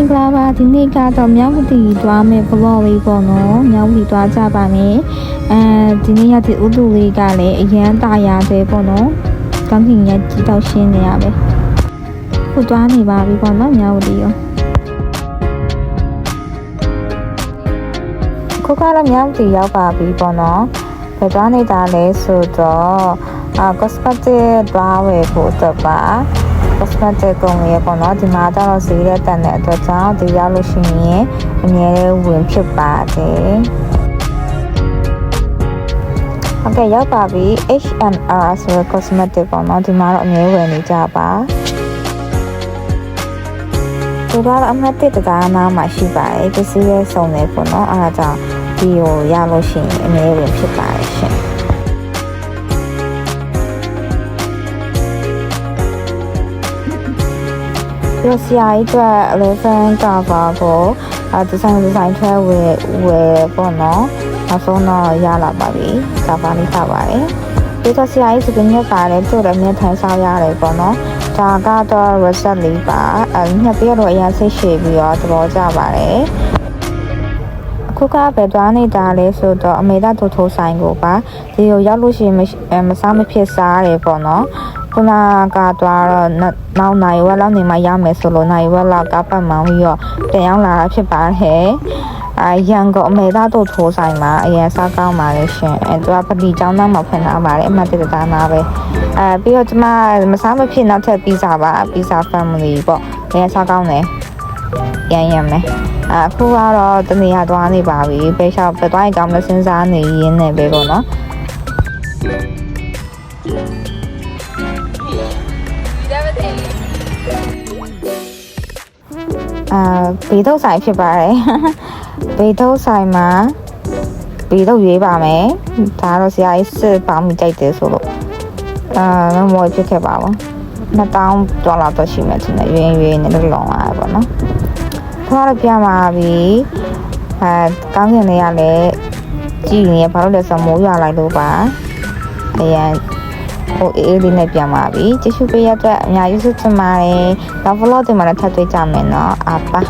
င်္ဂလာပါဒီနေ့ကတော့မြောက်ဦးတီသွားမယ်ဘလော့လေးပေါ့နော်မြောက်ဦးတီသွားကြပါမယ်အဲဒီနေ့ရတဲ့ဥတုလေးကလည်းအရန်တာရတယ်ပေါ့နော်ကောင်းကင်ရဲ့ကြီးတော့ရှင်းနေရပဲခုသွားနေပါပြီပေါ့နော်မြောက်ဦးတီရောခုကတော့မြောက်ဦးတီရောက်ပါပြီပေါ့နော်ဘယ်သွားနေတာလဲဆိုတော့အာ cosmetic သွားဝယ်ဖို့အတွ က်ပါ cosmetic ကုန်ရပေါ့နော်ဒီမှာတော့ဈေးရက်တန်တဲ့အတွက်ကြောင့်ဒီရောက်လို့ရှိရင်အမြဲတမ်းဝင်ဖြစ်ပါတယ်ဟုတ်ကဲ့ရောက်ပါပြီ H&R ဆိုတဲ့ cosmetic ပေါ့နော်ဒီမှာတော့အမြဲဝင်နေကြပါဒီကတော့အမှတ်တစ်တရားနာမှာရှိပါတယ်ပစ္စည်းရဲ့စုံနေပေါ့နော်အဲဒါကြောင့်ဒီကိုရလို့ရှိရင်အမြဲဝင်ဖြစ်ပါတယ်ရှင် ပြီးတော့ဆရာကြီးအတွက်11 cover ကိုအဲဒီဇိုင်းဒီဇိုင်းထဲဝယ်ဝယ်ပေါ့နော်နောက်ဆုံးတော့ရလာပါပြီ cover လေးထားပါတယ်ပြီးတော့ဆရာကြီးစပင်းရက်ပါတယ်သူ့လည်းအမြဲထမ်းဆောင်ရတယ်ပေါ့နော်ဒါကတော့ reset လေးပါအဲညက်ပြတော့အရင်ဆိတ်ရှည်ပြီးတော့သဘောကျပါတယ်အခုကပဲသွားနေတာလဲဆိုတော့အမေသားထိုးထိုးဆိုင်ကိုပါဒီကိုရောက်လို့ရှိရင်မရှိအဲမစားမဖြစ်စားရတယ်ပေါ့နော် ခုနကသွားတော့နောက်နိုင်ဝက်လောက်နေမှရမယ်ဆိုလို့နိုင်ဝက်လောက်ကပတ်မှန်ပြီးတော့ပြန်ရောက်လာတာဖြစ်ပါတယ်အာရန်ကုန်အမေသားတို့ထိုးဆိုင်မှာအရင်စားကောင်းပါလေရှင်အဲသူကပတိကျောင်းသားမှာဖွင့်ထားပါတယ်အမှတ်တရသားနာပဲအဲပြီးတော့ကျမမစားမဖြစ်နောက်ထပ်ပီဇာပါပီဇာ family ပေါ့အရင်စားကောင်းတယ်ရန်ရန်မယ်အခုကတော့တနေရာသွားနေပါပြီပဲလျှောက်ပဲသွားရင်ကောင်းမစင်းစားနေရင်းနေပဲပေါ့နော် အာဘေးထုတ်ဆိုင်ဖြစ်ပါတယ်ဘေးထုတ်ဆိုင်မှာဘေးထုတ်ရွေးပါမယ်ဒါတော့ဆရာကြီးစစ်ပေါင်းမိကြိုက်တယ်ဆိုလို့အာမမောဖြစ်ခဲ့ပါဘူး2000ဒေါ်လာတော့ရှိမှတင်တယ်ရွေးရွေးနဲ့လုံးလာပေါ့နော်ခေါ်ရပြมาပြီအဲကောင်းကင်လေးကလည်းကြည်နေဘာလို့လဲဆိုမိုးရွာလိုက်လို့ပါအရင် ဟိုအေးအေးလေးနဲ့ပြန်ပါပြီကျေးဇူးပေးရတဲ့အတွက်အများကြီးဆုတင်ပါတယ်နောက် vlog တွေမှာလည်းထပ်တွေ့ကြမယ်နော်အာပါ